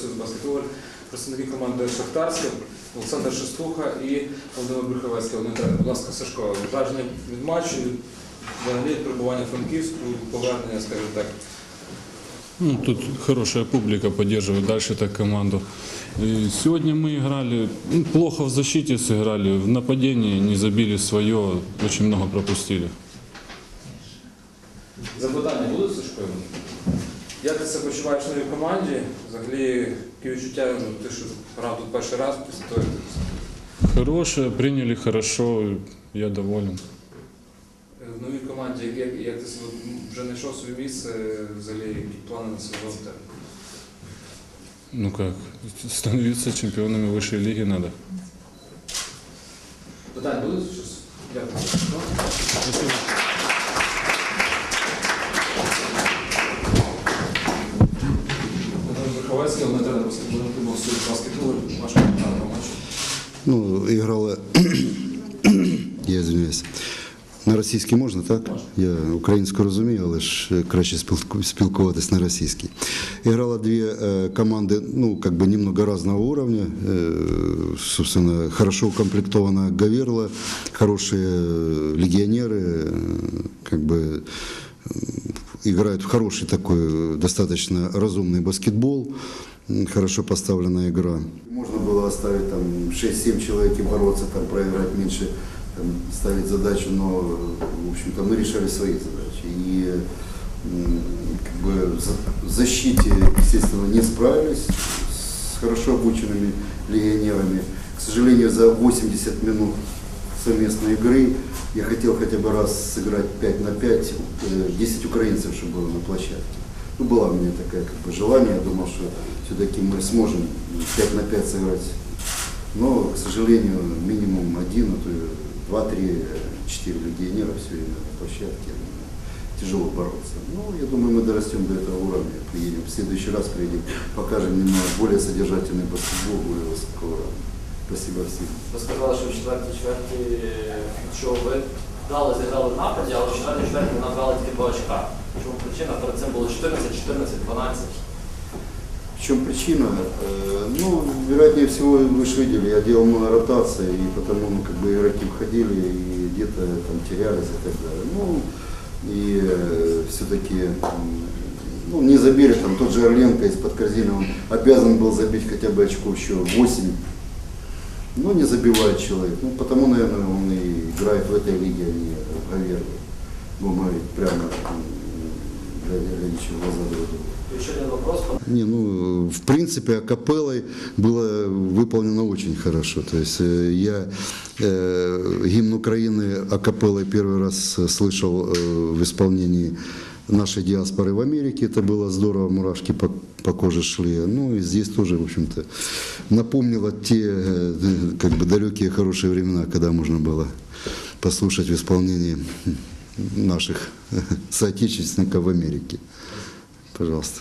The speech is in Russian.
Союз баскетболу, представники команди Шахтарська, Олександр Шестуха і Володимир Брюховецький. Будь ласка, Сашко, враження від матчу, взагалі від перебування Франківську, повернення, скажімо так. Ну, тут хорошая публика поддерживает дальше так команду. И сегодня мы играли, ну, плохо в защите сыграли, в нападении не забили свое, очень много пропустили. Запитання будуть Сашко? Як ти себе почуваєш в новій команді? Взагалі, які відчуття, ну, ти що грав тут перший раз після того, як ти Хорошее, приняли хорошо, я доволен. в новій команді, як, як, як ти себе вже знайшов своє місце, взагалі, які плани на сезон в тебе? Ну как, становиться чемпионами высшей лиги надо. Питань будуть щось? Дякую. Спасибо. Володимир Брюховецький, один тренер баскетбольного клубу Союз баскетболу, ваш коментар по матчу. Ну, играла, я извиняюсь. На російській можна, так? Я українську розумію, але ж е, краще спілку- спілкуватись на російській. Играла две э, команды, ну, как бы немного разного уровня. Э, собственно, хорошо укомплектована Гаверла, хорошие э, легионеры, э, как бы э, играют в хороший такой, э, достаточно разумный баскетбол, хорошо поставленная игра. Можно было оставить там 6-7 человек и бороться, там проиграть меньше, там, ставить задачу, но, в общем-то, мы решали свои задачи. И как бы в защите, естественно, не справились с хорошо обученными легионерами. К сожалению, за 80 минут совместной игры я хотел хотя бы раз сыграть 5 на 5, э, 10 украинцев, чтобы было на площадке. Ну, была у меня такая как бы желание, я думал, что все-таки мы сможем 5 на 5 сыграть. Но, к сожалению, минимум один, а то и два, три, четыре легионера все время на площадке. Тяжело бороться. Ну, я думаю, мы дорастем до этого уровня, приедем. В следующий раз приедем, покажем немного более содержательный баскетбол, более высокого уровня. Спасибо всем. Ви сказали, що в четвертій чверті, що ви вдало зіграли в нападі, але в четвертій чверті ви набрали тільки два очка. Чому причина? Перед цим було 14, 14, 12. В чем причина? Э, Ну, вероятнее всего, вы же видели, я делал много ротаций, и потому ну, как бы игроки входили и где-то там терялись и так далее. Ну, и все-таки ну, не забили, там тот же Орленко из-под корзины, он обязан был забить хотя бы очков еще 8. но не забивает человек. Ну, потому, наверное, он и играет в этой лиге, а не в Гавере. Будем говорить прямо для ничего глаза друг другу. І ще один вопрос. Не, ну, в принципе, акапеллой было выполнено очень хорошо. То есть я э, гимн Украины акапеллой первый раз слышал э, в исполнении нашей диаспоры в Америке. Это было здорово, мурашки по, по коже шли. Ну и здесь тоже, в общем-то, напомнило те э, как бы далекие хорошие времена, когда можно было послушать в исполнении наших соотечественников в Америке. Пожалуйста.